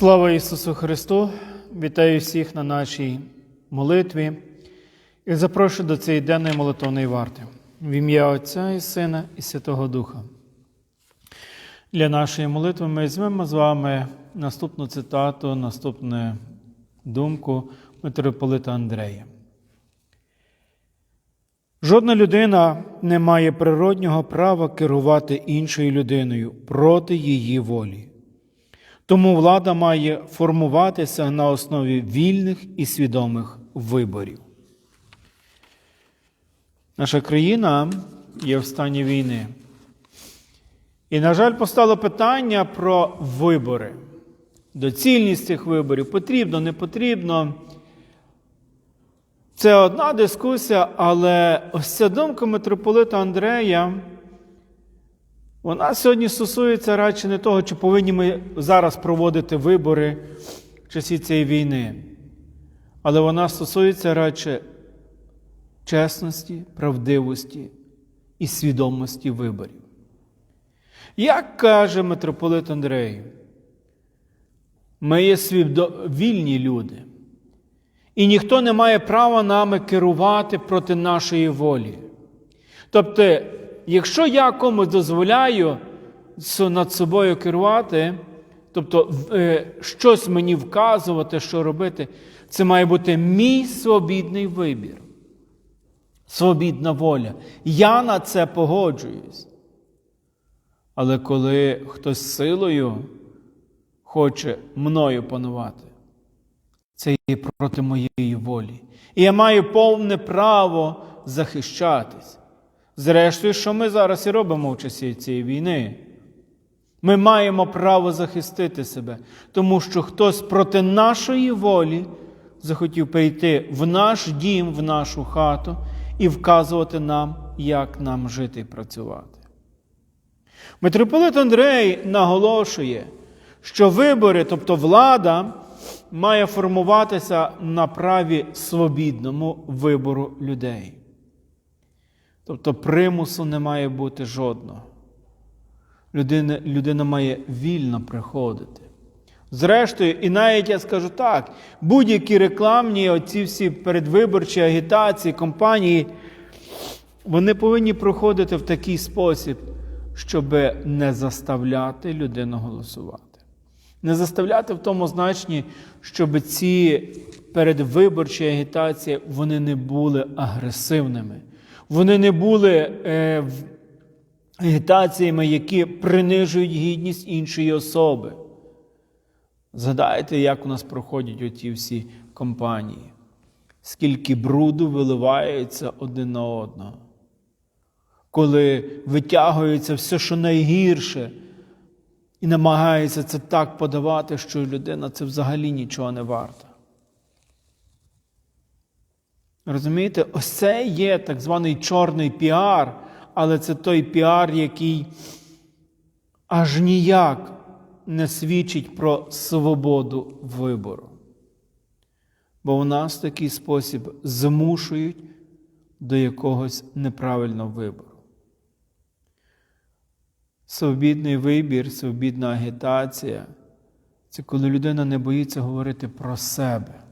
Слава Ісусу Христу! Вітаю всіх на нашій молитві і запрошую до цієї денної молитовної варти в ім'я Отця і Сина і Святого Духа. Для нашої молитви ми візьмемо з вами наступну цитату, наступну думку митрополита Андрея. Жодна людина не має природнього права керувати іншою людиною проти її волі. Тому влада має формуватися на основі вільних і свідомих виборів. Наша країна є в стані війни. І, на жаль, постало питання про вибори. Доцільність цих виборів потрібно, не потрібно. Це одна дискусія, але ось ця думка митрополита Андрея, вона сьогодні стосується радше не того, чи повинні ми зараз проводити вибори в часі цієї війни, але вона стосується радше чесності, правдивості і свідомості виборів. Як каже митрополит Андрей, ми є вільні люди. І ніхто не має права нами керувати проти нашої волі. Тобто, якщо я комусь дозволяю над собою керувати, тобто щось мені вказувати, що робити, це має бути мій свобідний вибір, свобідна воля. Я на це погоджуюсь. Але коли хтось силою хоче мною панувати, це є проти моєї волі. І я маю повне право захищатись. Зрештою, що ми зараз і робимо в часі цієї війни? Ми маємо право захистити себе, тому що хтось проти нашої волі захотів прийти в наш дім, в нашу хату і вказувати нам, як нам жити і працювати. Митрополит Андрей наголошує, що вибори, тобто влада, має формуватися на праві свобідному вибору людей. Тобто примусу не має бути жодного. Людина, людина має вільно приходити. Зрештою, і навіть я скажу так, будь-які рекламні, оці всі передвиборчі агітації, компанії, вони повинні проходити в такий спосіб, щоб не заставляти людину голосувати. Не заставляти в тому значенні, щоб ці передвиборчі агітації вони не були агресивними. Вони не були е, агітаціями, які принижують гідність іншої особи. Згадайте, як у нас проходять оті всі компанії, скільки бруду виливається один на одного, коли витягується все, що найгірше, і намагається це так подавати, що людина це взагалі нічого не варта. Розумієте, ось це є так званий чорний піар, але це той піар, який аж ніяк не свідчить про свободу вибору. Бо в нас в такий спосіб змушують до якогось неправильного вибору. Свобідний вибір, свобідна агітація це коли людина не боїться говорити про себе.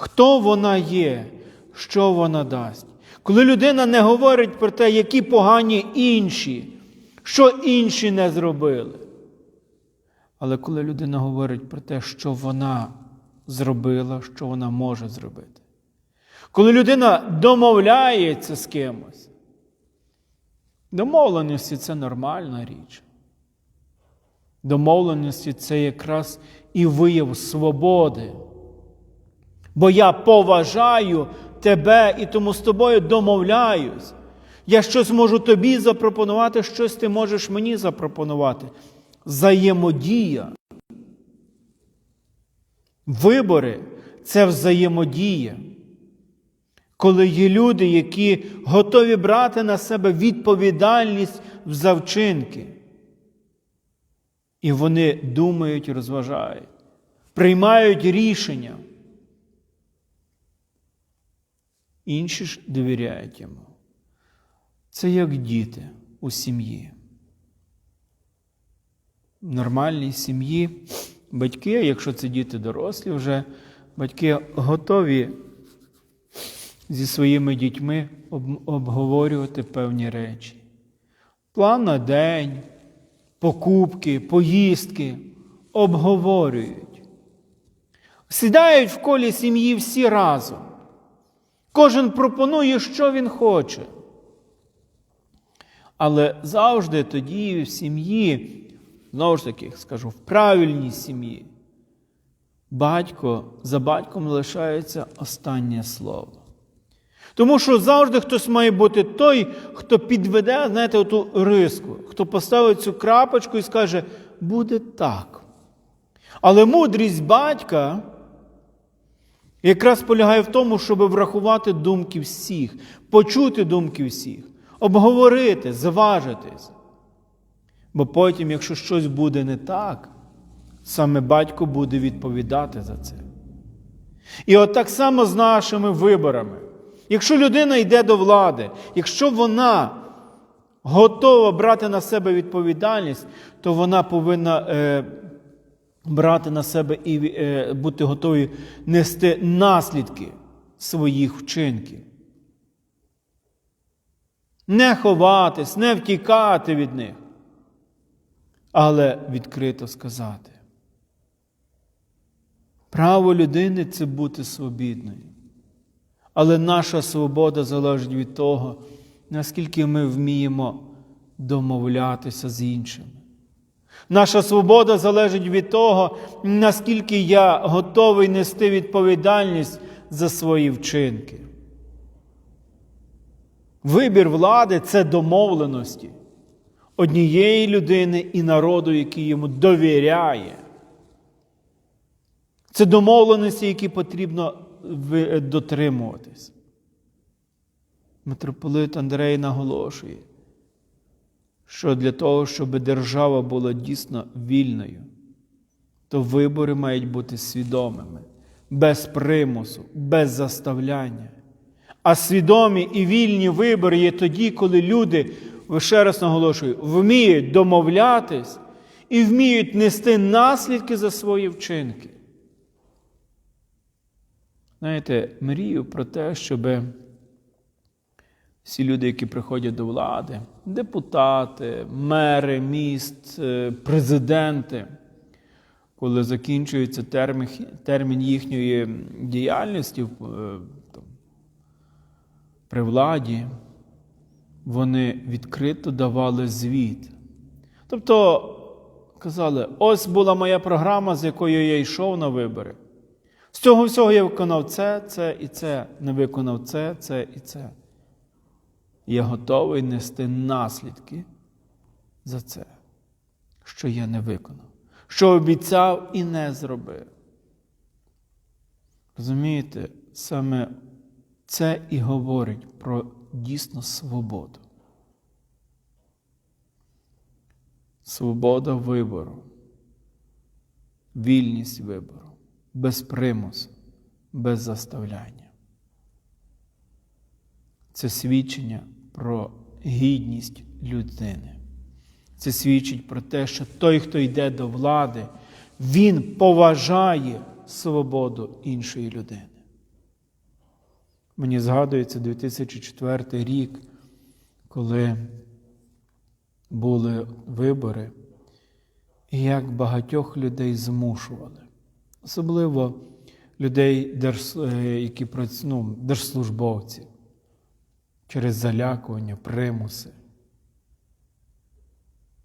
Хто вона є, що вона дасть? Коли людина не говорить про те, які погані інші, що інші не зробили. Але коли людина говорить про те, що вона зробила, що вона може зробити. Коли людина домовляється з кимось, домовленості це нормальна річ. Домовленості це якраз і вияв свободи. Бо я поважаю тебе і тому з тобою домовляюсь. Я щось можу тобі запропонувати, щось ти можеш мені запропонувати. Взаємодія. Вибори це взаємодія. Коли є люди, які готові брати на себе відповідальність в завчинки. І вони думають, розважають, приймають рішення. Інші ж довіряють йому. Це як діти у сім'ї. В нормальній сім'ї батьки, якщо це діти дорослі вже, батьки готові зі своїми дітьми обговорювати певні речі. План на день, покупки, поїздки обговорюють. Сідають в колі сім'ї всі разом. Кожен пропонує, що він хоче. Але завжди тоді в сім'ї, знову ж таки, скажу, в правильній сім'ї, батько за батьком лишається останнє слово. Тому що завжди хтось має бути той, хто підведе, знаєте, оту риску, хто поставить цю крапочку і скаже, буде так. Але мудрість батька якраз полягає в тому, щоб врахувати думки всіх, почути думки всіх, обговорити, зважитись. Бо потім, якщо щось буде не так, саме батько буде відповідати за це. І от так само з нашими виборами. Якщо людина йде до влади, якщо вона готова брати на себе відповідальність, то вона повинна е, брати на себе і е, бути готовою нести наслідки своїх вчинків. Не ховатись, не втікати від них, але відкрито сказати. Право людини це бути свобідною. Але наша свобода залежить від того, наскільки ми вміємо домовлятися з іншими. Наша свобода залежить від того, наскільки я готовий нести відповідальність за свої вчинки. Вибір влади це домовленості однієї людини і народу, який йому довіряє. Це домовленості, які потрібно дотримуватись. Митрополит Андрей наголошує, що для того, щоб держава була дійсно вільною, то вибори мають бути свідомими, без примусу, без заставляння. А свідомі і вільні вибори є тоді, коли люди, ще раз наголошую, вміють домовлятись і вміють нести наслідки за свої вчинки. Знаєте, мрію про те, щоб всі люди, які приходять до влади, депутати, мери міст, е, президенти, коли закінчується термін, термін їхньої діяльності е, при владі, вони відкрито давали звіт. Тобто казали, ось була моя програма, з якою я йшов на вибори. З цього всього я виконав це, це і це, не виконав це, це і це. Я готовий нести наслідки за це, що я не виконав, що обіцяв і не зробив. Розумієте, саме це і говорить про дійсно свободу. Свобода вибору, вільність вибору, без примусу, без заставляння. Це свідчення про гідність людини. Це свідчить про те, що той, хто йде до влади, він поважає свободу іншої людини. Мені згадується 2004 рік, коли були вибори, і як багатьох людей змушували. Особливо людей, е, які прац- ну, держслужбовців, через залякування, примуси.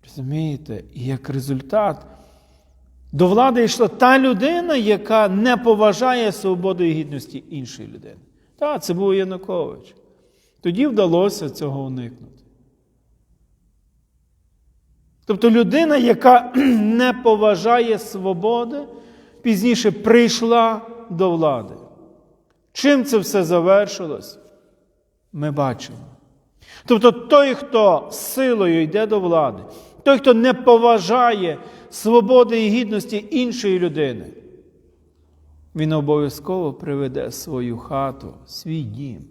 Розумієте? І як результат до влади йшла та людина, яка не поважає свободу і гідності іншої людини. Так, це був Янукович. Тоді вдалося цього уникнути. Тобто людина, яка не поважає свободи, пізніше прийшла до влади. Чим це все завершилось? Ми бачимо. Тобто той, хто силою йде до влади, той, хто не поважає свободи і гідності іншої людини, він обов'язково приведе свою хату, свій дім,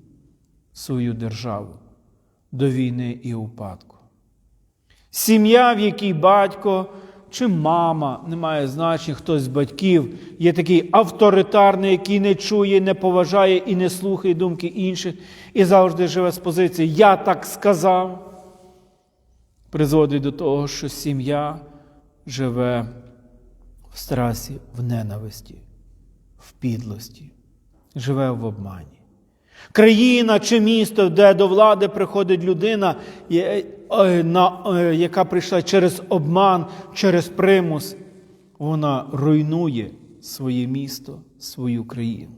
свою державу до війни і упадку. Сім'я, в якій батько чи мама, не має значення, хтось з батьків є такий авторитарний, який не чує, не поважає і не слухає думки інших, і завжди живе з позиції Я так сказав. Призводить до того, що сім'я живе в страсі, в ненависті, в підлості, живе в обмані. Країна чи місто, де до влади приходить людина, е, на- е, яка прийшла через обман, через примус, вона руйнує своє місто, свою країну.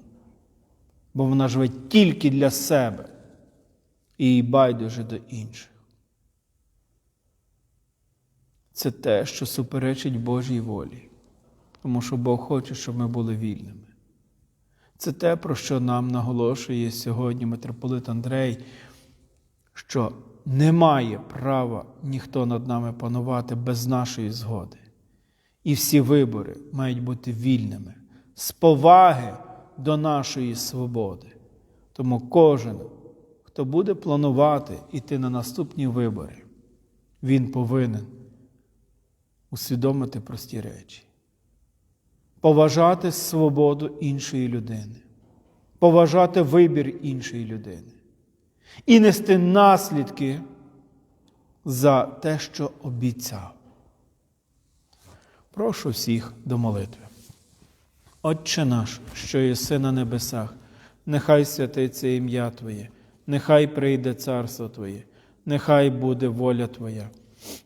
Бо вона живе тільки для себе і байдуже до інших. Це те, що суперечить Божій волі, тому що Бог хоче, щоб ми були вільними. Це те, про що нам наголошує сьогодні митрополит Андрей, що немає права ніхто над нами панувати без нашої згоди. І всі вибори мають бути вільними, з поваги до нашої свободи. Тому кожен, хто буде планувати йти на наступні вибори, він повинен усвідомити прості речі поважати свободу іншої людини, поважати вибір іншої людини і нести наслідки за те, що обіцяв. Прошу всіх до молитви. Отче наш, що єси на небесах, нехай святиться ім'я Твоє, нехай прийде царство Твоє, нехай буде воля Твоя,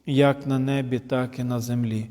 як на небі, так і на землі.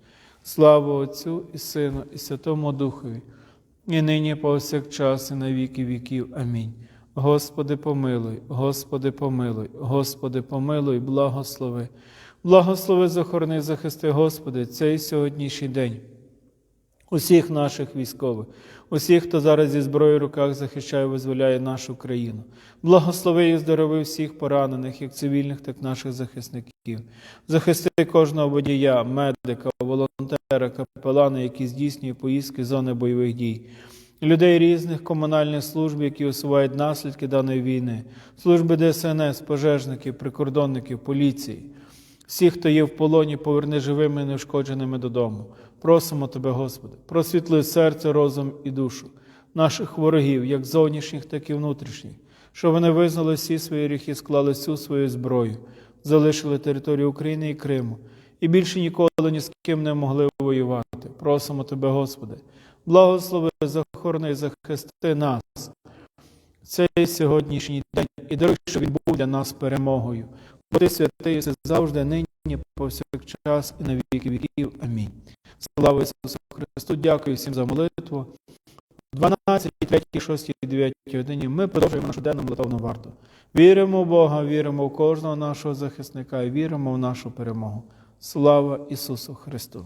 Слава Отцю і Сину, і Святому Духові, і нині повсякчас, і на віки віків. Амінь. Господи, помилуй, Господи, помилуй, Господи, помилуй, благослови. Благослови, захорони, захисти, Господи, цей сьогоднішній день. Усіх наших військових, усіх, хто зараз зі зброєю в руках захищає, визволяє нашу країну. Благослови і здорови всіх поранених, як цивільних, так і наших захисників. Захисти кожного водія, медика, волонтера, капелана, які здійснюють поїздки з зони бойових дій. Людей різних комунальних служб, які усувають наслідки даної війни, служби ДСНС, пожежників, прикордонників, поліції. Всі, хто є в полоні, поверни живими і неушкодженими додому. Просимо Тебе, Господи, просвітли серце, розум і душу наших ворогів, як зовнішніх, так і внутрішніх, щоб вони визнали всі свої гріхи, склали всю свою зброю, залишили територію України і Криму і більше ніколи ні з ким не могли воювати. Просимо Тебе, Господи, благослови, захорони, захисти нас цей сьогоднісній день і даруй, щоб він був для нас перемогою. Бо ти святий завжди, нині, повсякчас і на віки віків. Амінь. Слава Ісусу Христу! Дякую всім за молитву. 12, 3, 6, 9 годині ми продовжуємо нашу денну молитовну варту. Віримо в Бога, віримо в кожного нашого захисника і віримо в нашу перемогу. Слава Ісусу Христу!